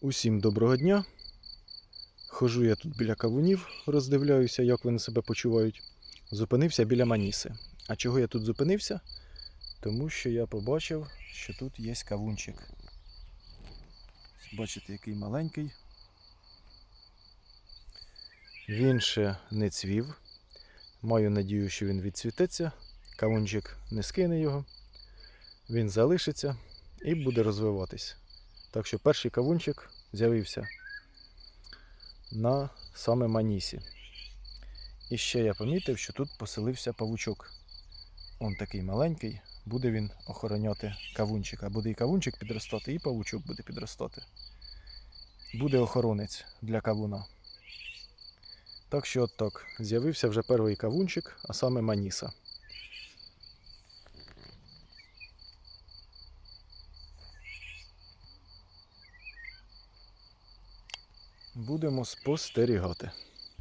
Усім доброго дня. Хожу я тут біля кавунів, роздивляюся, як вони себе почувають. Зупинився біля Маніси. А чого я тут зупинився? Тому що я побачив, що тут є кавунчик. Бачите, який маленький. Він ще не цвів. Маю надію, що він відцвітеться. Кавунчик не скине його. Він залишиться і буде розвиватись. Так що перший кавунчик з'явився на саме Манісі. І ще я помітив, що тут поселився павучок. Он такий маленький, буде він охороняти кавунчика. Буде і кавунчик підростати, і павучок буде підростати. Буде охоронець для кавуна. Так що от так, з'явився вже перший кавунчик, а саме Маніса. Будемо спостерігати.